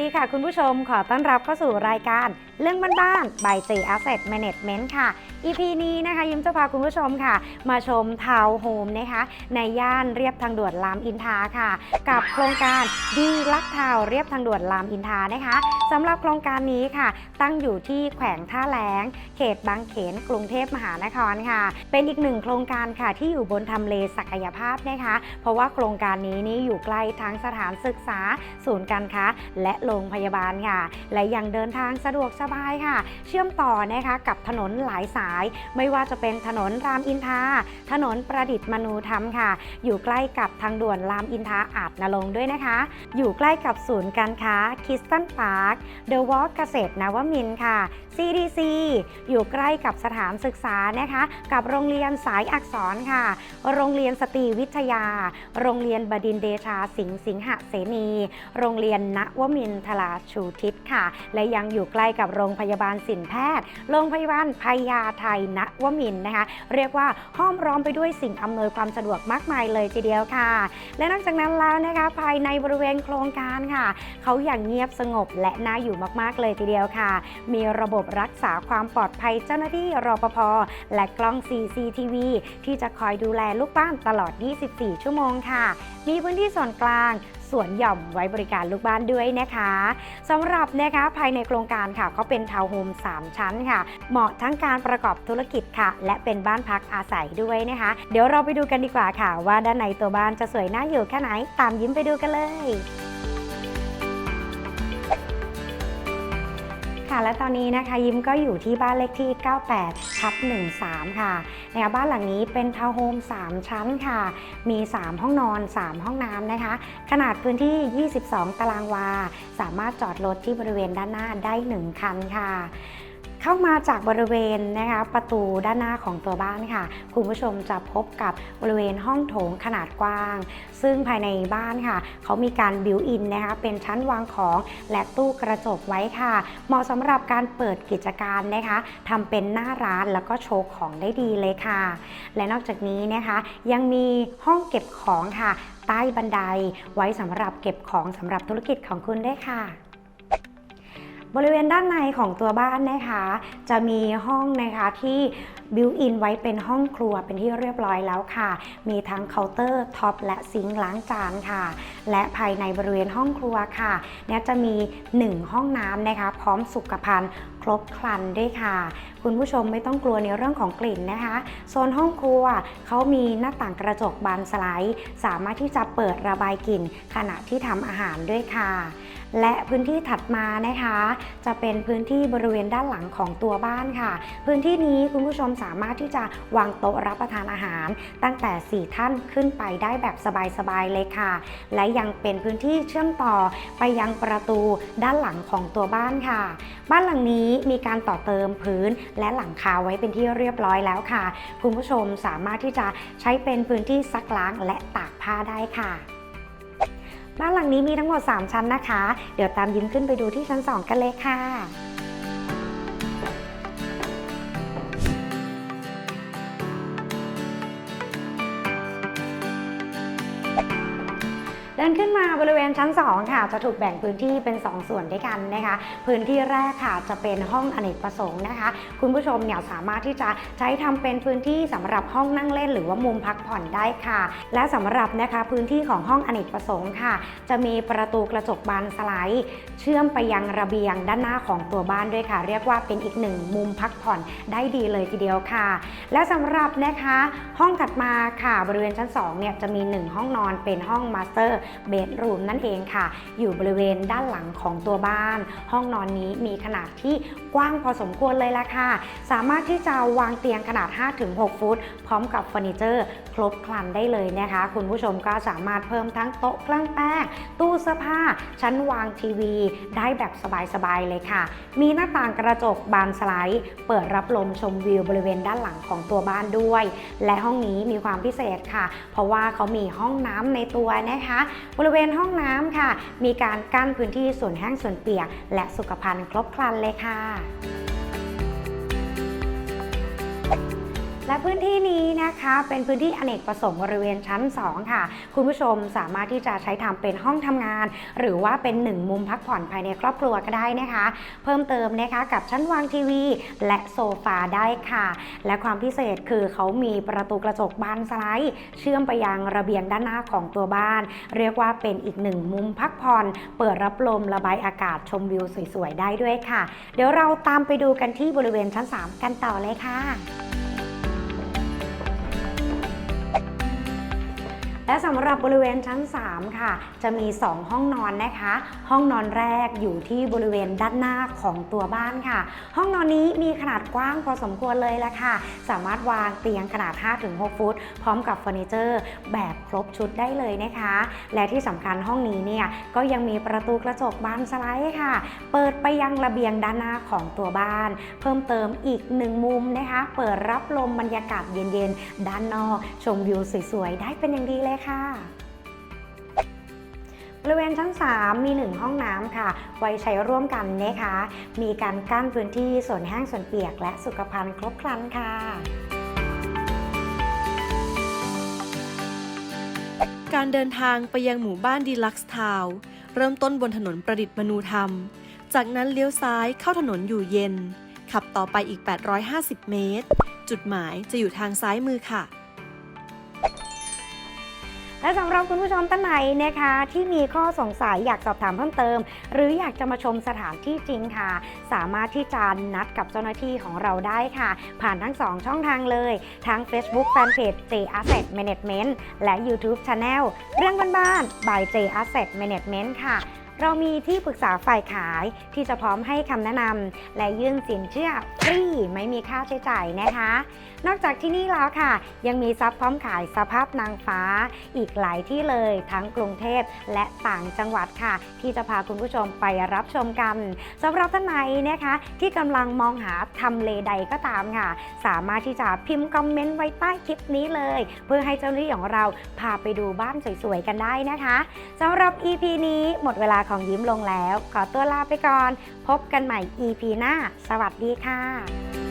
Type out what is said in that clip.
ดีค่ะคุณผู้ชมขอต้อนรับเข้าสู่รายการเรื่องบ้านๆ by J Asset Management ค่ะ EP นี้นะคะยิ้มจะพาคุณผู้ชมค่ะ มาชมทาวน์โฮมนะคะ ในย่านเรียบทางด่วนรามอินทราค่ะ กับโครงการดีลักทาวน์เรียบทางด่วนรามอินทรานะคะสำหรับโครงการนี้ค่ะ ตั้งอยู่ที่แขวงท่าแล้ง เขตบางเขนกรุงเทพมหานครค่ะ เป็นอีกหนึ่งโครงการค่ะที่อยู่บนทำเลศักยภาพนะคะ เพราะว่าโครงการนี้นี่อยู่ใกล้ทั้งสถานศึกษาศูนย์การค้าและโรงพยาบาลค่ะ และยังเดินทางสะดวกสบายค่ะ เชื่อมต่อนะคะกับถนนหลายสาย ไม่ว่าจะเป็นถนนรามอินทราถนนประดิษฐ์มนูธรรมค่ะ อยู่ใกล้กับทางด่วนรามอินทราอาจนรงด้วยนะคะ อยู่ใกล้กับศูนย์การค้าคิสตันพาร์คเดอะวอล์กเกษตรนวมินทร์ค่ะ CDC อยู่ใกล้กับสถานศึกษานะคะ กับโรงเรียนสายอักษรค่ะ โรงเรียนสตรีวิทยา โรงเรียนบดินเดชาสิงห์สิงหเสนี โรงเรียนณวมินทราชูทิศค่ะ และยังอยู่ใกล้กับโรงพยาบาลสินแพทย์ โรงพยาบาลพญาไทยณวมินนะคะ เรียกว่าห้อมร้อมไปด้วยสิ่งอำนวยความสะดวกมากมายเลยทีเดียวค่ะ และนอกจากนั้นแล้วนะคะภายในบริเวณโครงการค่ะ เขาอย่างเงียบสงบและน่าอยู่มากๆเลยทีเดียวค่ะ มีระบบรักษาความปลอดภัยเจ้าหน้าที่รปภและกล้อง CCTV ที่จะคอยดูแลลูกบ้านตลอด 24 ชั่วโมงค่ะ มีพื้นที่ส่วนกลาง สวนหย่อมไว้บริการลูกบ้านด้วยนะคะสำหรับนะคะภายในโครงการค่ะเขาเป็นทาวน์โฮม3 ชั้นค่ะ เหมาะทั้งการประกอบธุรกิจค่ะ และเป็นบ้านพักอาศัยด้วยนะคะ เดี๋ยวเราไปดูกันดีกว่าค่ะ ว่าด้านในตัวบ้านจะสวยน่าอยู่แค่ไหน ตามยิ้มไปดูกันเลย ค่ะและตอนนี้นะคะยิ้มก็อยู่ที่บ้านเลขที่ 98ทับ13 ค่ะนะคะบ้านหลังนี้เป็นทาวน์โฮม 3 ชั้นค่ะ มี 3 ห้องนอน 3 ห้องน้ำนะคะ ขนาดพื้นที่ 22 ตารางวา สามารถจอดรถที่บริเวณด้านหน้าได้ 1 คันค่ะ เข้ามาจากบริเวณนะคะประตูด้านหน้าของตัวบ้านค่ะ คุณผู้ชมจะพบกับบริเวณห้องโถงขนาดกว้าง ซึ่งภายในบ้านค่ะ เขามีการบิวอินนะคะเป็นชั้นวางของและตู้กระจกไว้ค่ะ เหมาะสำหรับการเปิดกิจการนะคะทำเป็นหน้าร้านแล้วก็โชว์ของได้ดีเลยค่ะ และนอกจากนี้นะคะ ยังมีห้องเก็บของค่ะ ใต้บันไดไว้สำหรับเก็บของสำหรับธุรกิจของคุณได้ค่ะ บริเวณด้านในของตัวบ้านนะคะ จะมีห้องนะคะที่บิวอินไว้เป็นห้องครัวเป็นที่เรียบร้อยแล้วค่ะ มีทั้งเคาน์เตอร์ท็อปและซิงค์ล้างจานค่ะ และภายในบริเวณห้องครัวค่ะเนี่ยจะมี 1 ห้องน้ำนะคะ พร้อมสุขภัณฑ์ครบครันด้วยค่ะ คุณผู้ชมไม่ต้องกลัวในเรื่องของกลิ่นนะคะ โซนห้องครัวเขามีหน้าต่างกระจกบานสไลด์ สามารถที่จะเปิดระบายกลิ่นขณะที่ทำอาหารด้วยค่ะ และพื้นที่ถัดมานะคะ จะเป็นพื้นที่บริเวณด้านหลังของตัวบ้านค่ะ พื้นที่นี้คุณผู้ชมสามารถที่จะวางโต๊ะรับประทานอาหาร ตั้งแต่ 4 ท่านขึ้นไปได้แบบสบายๆเลยค่ะ และยังเป็นพื้นที่เชื่อมต่อไปยังประตูด้านหลังของตัวบ้านค่ะ บ้านหลังนี้มีการต่อเติมพื้นและหลังคาไว้เป็นที่เรียบร้อยแล้วค่ะ คุณผู้ชมสามารถที่จะใช้เป็นพื้นที่ซักล้างและตากผ้าได้ค่ะ บ้านหลังนี้มีทั้งหมด 3 ชั้นนะคะ เดี๋ยวตามยิ้มขึ้นไปดูที่ชั้น 2 กันเลยค่ะ เดินขึ้นมาบริเวณชั้น 2 ค่ะ จะถูกแบ่งพื้นที่เป็น 2 ส่วนด้วยกันนะคะ พื้นที่แรกค่ะจะเป็นห้องอเนกประสงค์นะคะ คุณผู้ชมเนี่ยสามารถที่จะใช้ทำเป็นพื้นที่สำหรับห้องนั่งเล่น หรือว่ามุมพักผ่อนได้ค่ะ และสำหรับนะคะพื้นที่ของห้องอเนกประสงค์ค่ะ จะมีประตูกระจกบานสไลด์ เชื่อมไปยังระเบียงด้านหน้าของตัวบ้านด้วยค่ะ เรียกว่าเป็นอีกหนึ่งมุมพักผ่อนได้ดีเลยทีเดียวค่ะ และสำหรับนะคะห้องถัดมาค่ะบริเวณชั้น2เนี่ยจะมี 1 ห้องนอนเป็นห้องมาสเตอร์เบดรูมนั่นเองค่ะ อยู่บริเวณด้านหลังของตัวบ้าน ห้องนอนนี้มีขนาดที่กว้างพอสมควรเลยละค่ะ สามารถที่จะวางเตียงขนาด 5-6 ฟุต พร้อมกับเฟอร์นิเจอร์ครบครันได้เลยนะคะ คุณผู้ชมก็สามารถเพิ่มทั้งโต๊ะเครื่องแป้ง ตู้เสื้อผ้า ชั้นวางทีวี ได้แบบสบายๆเลยค่ะ มีหน้าต่างกระจกบานสไลด์ เปิดรับลมชมวิวบริเวณด้านหลังของตัวบ้านด้วย และห้องนี้มีความพิเศษค่ะ เพราะว่าเขามีห้องน้ำในตัวนะคะบริเวณห้องน้ำค่ะ มีการกั้นพื้นที่ส่วนแห้งส่วนเปียก และสุขภัณฑ์ครบครันเลยค่ะ และพื้นที่นี้นะคะเป็นพื้นที่อเนกประสงค์บริเวณชั้น 2 ค่ะ คุณผู้ชมสามารถที่จะใช้ทำเป็นห้องทำงาน หรือว่าเป็นหนึ่งมุมพักผ่อนภายในครอบครัวก็ได้นะคะ เพิ่มเติมนะคะกับชั้นวางทีวี และโซฟาได้ค่ะ และความพิเศษคือเขามีประตูกระจกบานสไลด์เชื่อมไปยังระเบียงด้านหน้าของตัวบ้าน เรียกว่าเป็นอีกหนึ่งมุมพักผ่อน เปิดรับลมระบายอากาศชมวิวสวยๆได้ด้วยค่ะ เดี๋ยวเราตามไปดูกันที่บริเวณชั้น 3 กันต่อเลยค่ะ และสำหรับบริเวณชั้น 3 ค่ะ จะมี 2 ห้องนอนนะคะ ห้องนอนแรกอยู่ที่บริเวณด้านหน้าของตัวบ้านค่ะ ห้องนอนนี้มีขนาดกว้างพอสมควรเลยละค่ะ สามารถวางเตียงขนาด 5-6 ฟุต พร้อมกับเฟอร์นิเจอร์ แบบครบชุดได้เลยนะคะ และที่สำคัญห้องนี้เนี่ยก็ยังมีประตูกระจกบานสไลด์ค่ะ เปิดไปยังระเบียงด้านหน้าของตัวบ้าน เพิ่มเติมอีกหนึ่งมุมนะคะ เปิดรับลมบรรยากาศเย็นๆ ด้านนอก ชมวิวสวยๆ ได้เป็นอย่างดีเลยค่ะ บริเวณชั้น 3 มี 1 ห้องน้ำค่ะ ไว้ใช้ร่วมกันนะคะ มีการกั้นพื้นที่ส่วนแห้งส่วนเปียก และสุขภัณฑ์ครบครันค่ะการเดินทางไปยังหมู่บ้านดีลักซ์ทาวน์เริ่มต้นบนถนนประดิษฐ์มนูธรรม จากนั้นเลี้ยวซ้ายเข้าถนนอยู่เย็น ขับต่อไปอีก 850 เมตร จุดหมายจะอยู่ทางซ้ายมือค่ะ และสำหรับคุณผู้ชมท่านไหนนะคะ ที่มีข้อสงสัยอยากสอบถามเพิ่มเติม หรืออยากจะมาชมสถานที่จริงค่ะ สามารถที่จะนัดกับเจ้าหน้าที่ของเราได้ค่ะ ผ่านทั้ง 2 ช่องทางเลยทั้ง Facebook Fanpage J Asset Management และ YouTube Channel เรื่องบ้านๆ by J Asset Management ค่ะ เรามีที่ปรึกษาฝ่ายขายที่จะพร้อมให้คำแนะนำและยื่นสินเชื่อฟรีไม่มีค่าใช้จ่ายนะคะ นอกจากที่นี่แล้วค่ะ ยังมีซับพร้อมขายสภาพนางฟ้า อีกหลายที่เลยทั้งกรุงเทพและต่างจังหวัดค่ะ ที่จะพาคุณผู้ชมไปรับชมกันสำหรับท่านไหนนะคะ ที่กำลังมองหาทำเลใดก็ตามค่ะ สามารถที่จะพิมพ์คอมเมนต์ไว้ใต้คลิปนี้เลย เพื่อให้เจ้าหน้าที่ของเราพาไปดูบ้านสวยๆกันได้นะคะสำหรับ EP นี้หมดเวลาของยิ้มลงแล้ว ขอตัวลาไปก่อน พบกันใหม่ EP หน้า สวัสดีค่ะ